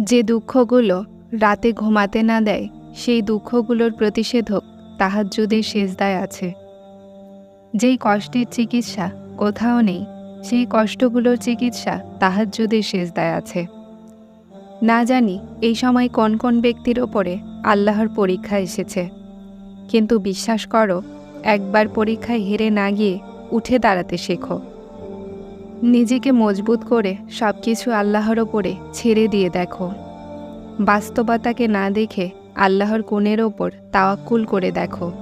যে দুঃখগুলো রাতে ঘুমাতে না দেয়, সেই দুঃখগুলোর প্রতিষেধক তাহাজ্জুদের শেষদায় আছে। যেই কষ্টের চিকিৎসা কোথাও নেই, সেই কষ্টগুলোর চিকিৎসা তাহাজ্জুদের শেষদায় আছে। না জানি এই সময় কোন কোন ব্যক্তির ওপরে আল্লাহর পরীক্ষা এসেছে। কিন্তু বিশ্বাস করো, একবার পরীক্ষায় হেরে না গিয়ে উঠে দাঁড়াতে শেখো। নিজেকে মজবুত করে সব কিছু আল্লাহর ওপরে ছেড়ে দিয়ে দেখো। বাস্তবতাকে না দেখে আল্লাহর কোণের ওপর তাওয়াক্কুল করে দেখো।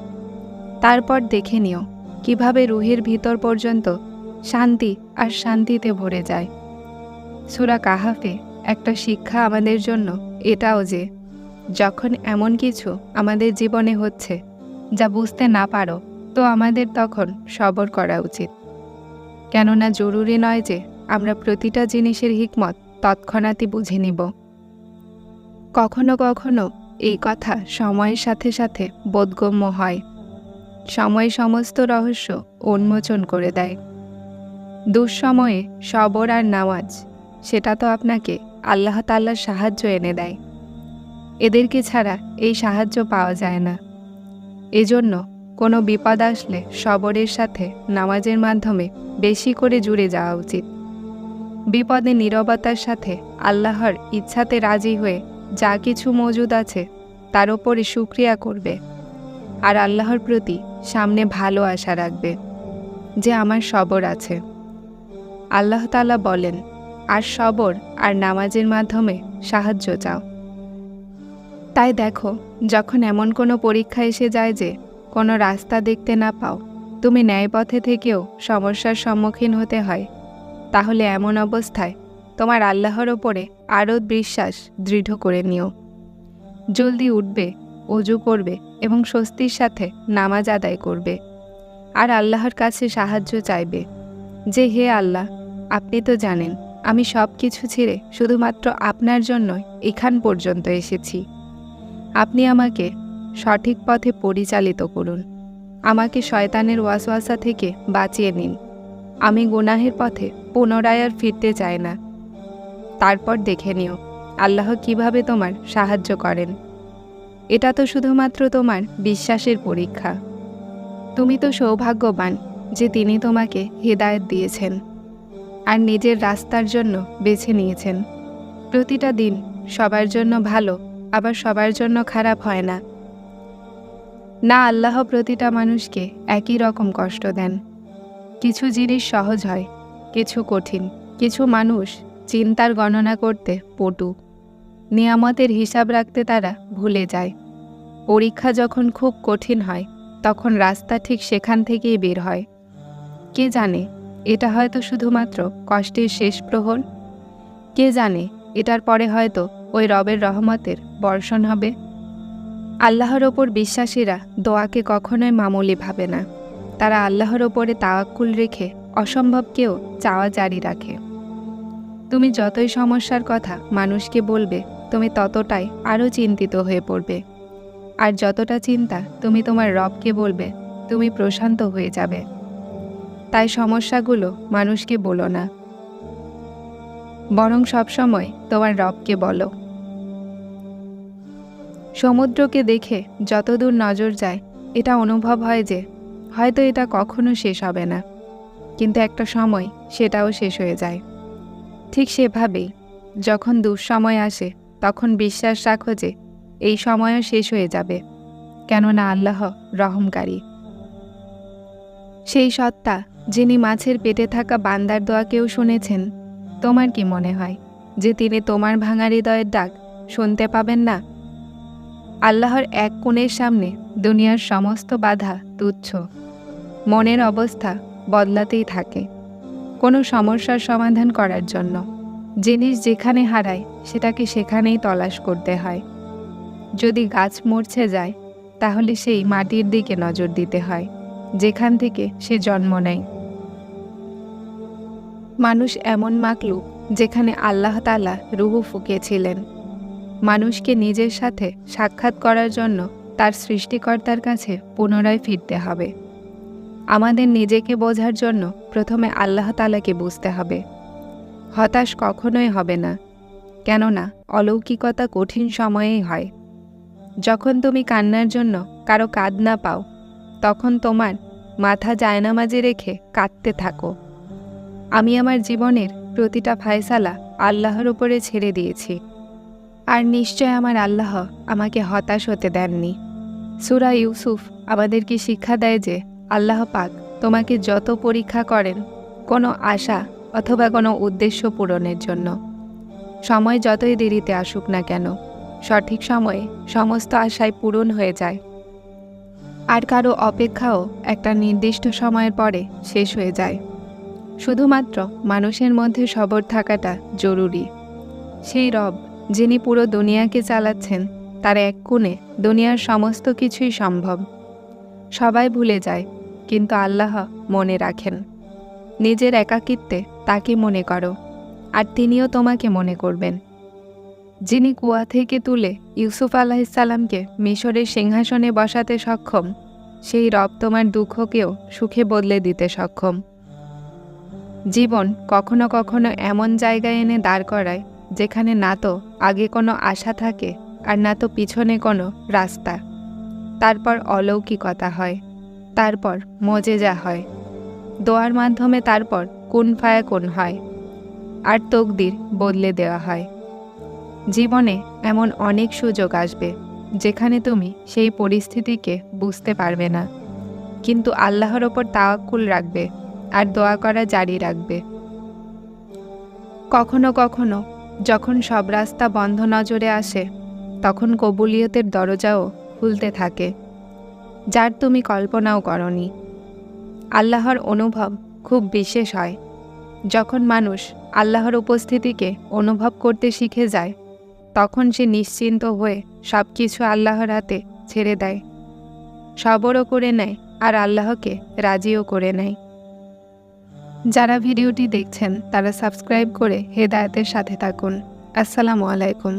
তারপর দেখে নিও কীভাবে রুহের ভিতর পর্যন্ত শান্তি আর শান্তিতে ভরে যায়। সুরা কাহাফে একটা শিক্ষা আমাদের জন্য এটাও যে, যখন এমন কিছু আমাদের জীবনে হচ্ছে যা বুঝতে না পারো, তো আমাদের তখন সবর করা উচিত। কেননা জরুরি নয় যে আমরা প্রতিটা জিনিসের হিকমত তৎক্ষণাৎই বুঝে নিব। কখনো কখনো এই কথা সময়ের সাথে সাথে বোধগম্য হয়। সময় সমস্ত রহস্য উন্মোচন করে দেয়। দুঃসময়ে সবর আর নামাজ, সেটা তো আপনাকে আল্লাহ তাল্লার সাহায্য এনে দেয়। এদেরকে ছাড়া এই সাহায্য পাওয়া যায় না। এজন্য কোনো বিপদ আসলে সবরের সাথে নামাজের মাধ্যমে বেশি করে জুড়ে যাওয়া উচিত। বিপদে নীরবতার সাথে আল্লাহর ইচ্ছাতে রাজি হয়ে যা কিছু মজুদ আছে তার ওপরে সুক্রিয়া করবে আর আল্লাহর প্রতি সামনে ভালো আশা রাখবে যে আমার সবর আছে। আল্লাহ তালা বলেন, আর সবর আর নামাজের মাধ্যমে সাহায্য চাও। তাই দেখো, যখন এমন কোনো পরীক্ষা এসে যায় যে কোনো রাস্তা দেখতে না পাও, তুমি ন্যায়পথে থেকেও সমস্যার সম্মুখীন হতে হয়। তাহলে এমন অবস্থায় তোমার আল্লাহর ওপরে আরও বিশ্বাস দৃঢ় করে নিও। জলদি উঠবে, অজু করবে এবং স্বস্তির সাথে নামাজ আদায় করবে। আর আল্লাহর কাছে সাহায্য চাইবে। যে হে আল্লাহ, আপনি তো জানেন, আমি সব কিছু ছেড়ে শুধুমাত্র আপনার জন্যই এখান পর্যন্ত এসেছি। আপনি আমাকে সঠিক পথে পরিচালিত করুন। আমাকে শয়তানের ওয়াসওয়াসা থেকে বাঁচিয়ে নিন। আমি গুনাহের পথে পুনরায় আর ফিরতে চাই না। তারপর দেখে নিও, আল্লাহ কীভাবে তোমার সাহায্য করেন। এটা তো শুধুমাত্র তোমার বিশ্বাসের পরীক্ষা। তুমি তো সৌভাগ্যবান যে তিনি তোমাকে হৃদায়ত দিয়েছেন আর নিজের রাস্তার জন্য বেছে নিয়েছেন। প্রতিটা দিন সবার জন্য ভালো, আবার সবার জন্য খারাপ হয় না। না আল্লাহ প্রতিটা মানুষকে একই রকম কষ্ট দেন। কিছু জিনিস সহজ হয়, কিছু কঠিন, কিছু মানুষ চিন্তার গণনা করতে পটু। নিয়ামতের হিসাব রাখতে তারা ভুলে যায়। পরীক্ষা যখন খুব কঠিন হয়, তখন রাস্তা ঠিক সেখান থেকেই বের হয়। কে জানে, এটা হয়তো শুধুমাত্র কষ্টের শেষ প্রহর? কে জানে, এটার পরে হয়তো ওই রবের রহমতের বর্ষণ হবে? আল্লাহর ওপর বিশ্বাসীরা দোয়াকে কখনোই মামুলি ভাবে না। তারা আল্লাহর ওপরে তাওয়াক্কুল রেখে অসম্ভবকেও চাওয়া জারি রাখে। তুমি যতই সমস্যার কথা মানুষকে বলবে, তুমি ততটাই আরও চিন্তিত হয়ে পড়বে। আর যতটা চিন্তা তুমি তোমার রবকে বলবে, তুমি প্রশান্ত হয়ে যাবে। তাই সমস্যাগুলো মানুষকে বলো না। বরং সবসময় তোমার রবকে বলো। সমুদ্রকে দেখে যতদূর নজর যায়, এটা অনুভব হয় যে, হয়তো এটা কখনো শেষ হবে না। কিন্তু একটা সময় সেটাও শেষ হয়ে যায়। ঠিক সেভাবেই, যখন দুঃসময় আসে, তখন বিশ্বাস রাখো যে, এই সময়ও শেষ হয়ে যাবে। কেননা আল্লাহ রহমকারী। সেই সত্তা, যিনি মাছের পেটে থাকা বান্দার দোয়াকেও শুনেছেন, তোমার কি মনে হয়, যে তিনি তোমার ভাঙা হৃদয়ের ডাক শুনতে পাবেন না? আল্লাহর এক কোণের সামনে দুনিয়ার সমস্ত বাধা তুচ্ছ। মনের অবস্থা বদলাতেই থাকে। কোনো সমস্যার সমাধান করার জন্য। জিনিস যেখানে হারায়, সেটাকে সেখানেই তলাশ করতে হয়। যদি গাছ মরছে যায়, তাহলে সেই মাটির দিকে নজর দিতে হয়, যেখান থেকে সে জন্ম নেয়। মানুষ এমন মাকলুক, যেখানে আল্লাহ তালা রুহু ফুঁকেছিলেন। মানুষকে নিজের সাথে সাক্ষাৎ করার জন্য তার সৃষ্টিকর্তার কাছে পুনরায় ফিরতে হবে। আমাদের নিজেকে বোঝার জন্য প্রথমে আল্লাহ তালাকে বুঝতে হবে। হতাশ কখনোই হবে না, কেননা অলৌকিকতা কঠিন সময়েই হয়। যখন তুমি কান্নার জন্য কারও কাঁদ না পাও, তখন তোমার মাথা জায়নামাজে রেখে কাঁদতে থাকো। আমি আমার জীবনের প্রতিটা ফায়সালা আল্লাহর উপরে ছেড়ে দিয়েছি। আর নিশ্চয় আমার আল্লাহ আমাকে হতাশ হতে দেননি। সুরা ইউসুফ আমাদেরকে শিক্ষা দেয় যে আল্লাহ পাক তোমাকে যত পরীক্ষা করেন, কোনো আশা অথবা কোনো উদ্দেশ্য পূরণের জন্য। সময় যতই দেরিতে আসুক না কেন, সঠিক সময়ে সমস্ত আশায় পূরণ হয়ে যায়। আর কারও অপেক্ষাও একটা নির্দিষ্ট সময়ের পরে শেষ হয়ে যায়। শুধুমাত্র মানুষের মধ্যে সবর থাকাটা জরুরি। সেই রব যিনি পুরো দুনিয়াকে চালাচ্ছেন, তার এক কোণে দুনিয়ার সমস্ত কিছুই সম্ভব। সবাই ভুলে যায়, কিন্তু আল্লাহ মনে রাখেন। নিজের একাকিত্বে তাকে মনে করো, আর তিনিও তোমাকে মনে করবেন। যিনি কুয়া থেকে তুলে ইউসুফ আলাহিসাল্লামকে মিশরের সিংহাসনে বসাতে সক্ষম, সেই রব তোমার দুঃখকেও সুখে বদলে দিতে সক্ষম। জীবন কখনো কখনো এমন জায়গায় এনে দাঁড় করায় যেখানে না তো আগে কোনো আশা থাকে আর না তো পিছনে কোনো রাস্তা। তারপর অলৌকিকতা হয়, তারপর মজেজা হয়। দোয়ার মাধ্যমে তারপর কোন ফায়া কোন হয়, আর তকদির বদলে দেওয়া হয়। জীবনে এমন অনেক সুযোগ আসবে, যেখানে তুমি সেই পরিস্থিতিকে বুঝতে পারবে না। কিন্তু আল্লাহর ওপর তাওয়াক্কুল রাখবে আর দোয়া করা জারি রাখবে। কখনো কখনো যখন সব রাস্তা বন্ধ নজরে আসে, তখন কবুলিয়তের দরজাও খুলতে থাকে, যার তুমি কল্পনাও করনি। আল্লাহর অনুভব খুব বিশেষ হয়। যখন মানুষ আল্লাহর উপস্থিতিকে অনুভব করতে শিখে যায়, তখন সে নিশ্চিন্ত হয়ে সব কিছু আল্লাহর হাতে ছেড়ে দেয়। সবরও করে নেয় আর আল্লাহকে রাজিও করে নেয়। যারা ভিডিওটি দেখছেন তারা সাবস্ক্রাইব করে হেদায়তের সাথে থাকুন। আসসালামু আলাইকুম।